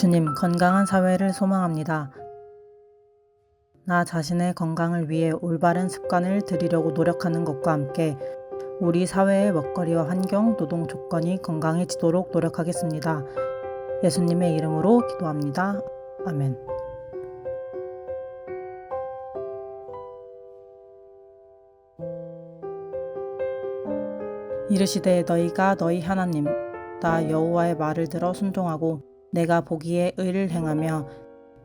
주님, 건강한 사회를 소망합니다. 나 자신의 건강을 위해 올바른 습관을 들이려고 노력하는 것과 함께 우리 사회의 먹거리와 환경, 노동 조건이 건강해지도록 노력하겠습니다. 예수님의 이름으로 기도합니다. 아멘. 이르시되 너희가 너희 하나님 나 여호와의 말을 들어 순종하고 내가 보기에 의를 행하며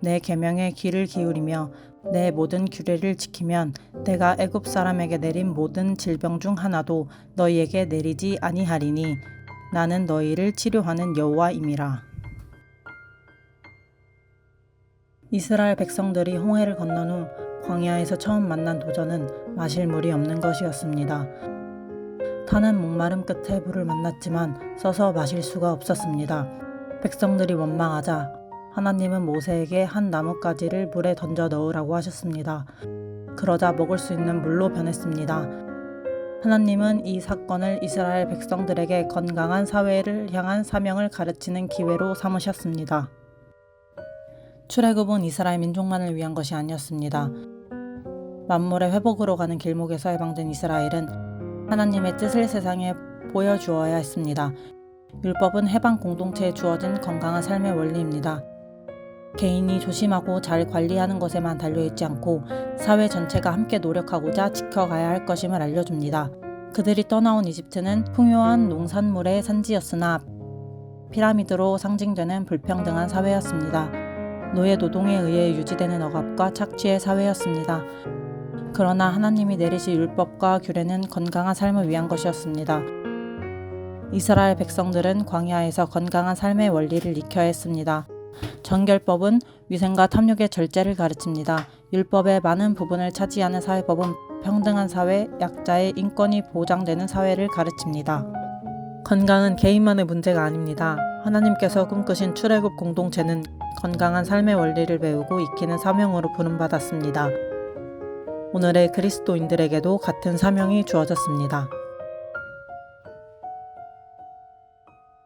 내 계명에 귀를 기울이며 내 모든 규례를 지키면 내가 애굽 사람에게 내린 모든 질병 중 하나도 너희에게 내리지 아니하리니 나는 너희를 치료하는 여호와임이라. 이스라엘 백성들이 홍해를 건넌 후 광야에서 처음 만난 도전은 마실 물이 없는 것이었습니다. 타는 목마름 끝에 물을 만났지만 써서 마실 수가 없었습니다. 백성들이 원망하자 하나님은 모세에게 한 나뭇가지를 물에 던져 넣으라고 하셨습니다. 그러자 먹을 수 있는 물로 변했습니다. 하나님은 이 사건을 이스라엘 백성들에게 건강한 사회를 향한 사명을 가르치는 기회로 삼으셨습니다. 출애굽은 이스라엘 민족만을 위한 것이 아니었습니다. 만물의 회복으로 가는 길목에서 해방된 이스라엘은 하나님의 뜻을 세상에 보여주어야 했습니다. 율법은 해방 공동체에 주어진 건강한 삶의 원리입니다. 개인이 조심하고 잘 관리하는 것에만 달려있지 않고 사회 전체가 함께 노력하고자 지켜가야 할 것임을 알려줍니다. 그들이 떠나온 이집트는 풍요한 농산물의 산지였으나 피라미드로 상징되는 불평등한 사회였습니다. 노예 노동에 의해 유지되는 억압과 착취의 사회였습니다. 그러나 하나님이 내리신 율법과 규례는 건강한 삶을 위한 것이었습니다. 이스라엘 백성들은 광야에서 건강한 삶의 원리를 익혀야 했습니다. 정결법은 위생과 탐욕의 절제를 가르칩니다. 율법의 많은 부분을 차지하는 사회법은 평등한 사회, 약자의 인권이 보장되는 사회를 가르칩니다. 건강은 개인만의 문제가 아닙니다. 하나님께서 꿈꾸신 출애굽 공동체는 건강한 삶의 원리를 배우고 익히는 사명으로 부름받았습니다. 오늘의 그리스도인들에게도 같은 사명이 주어졌습니다.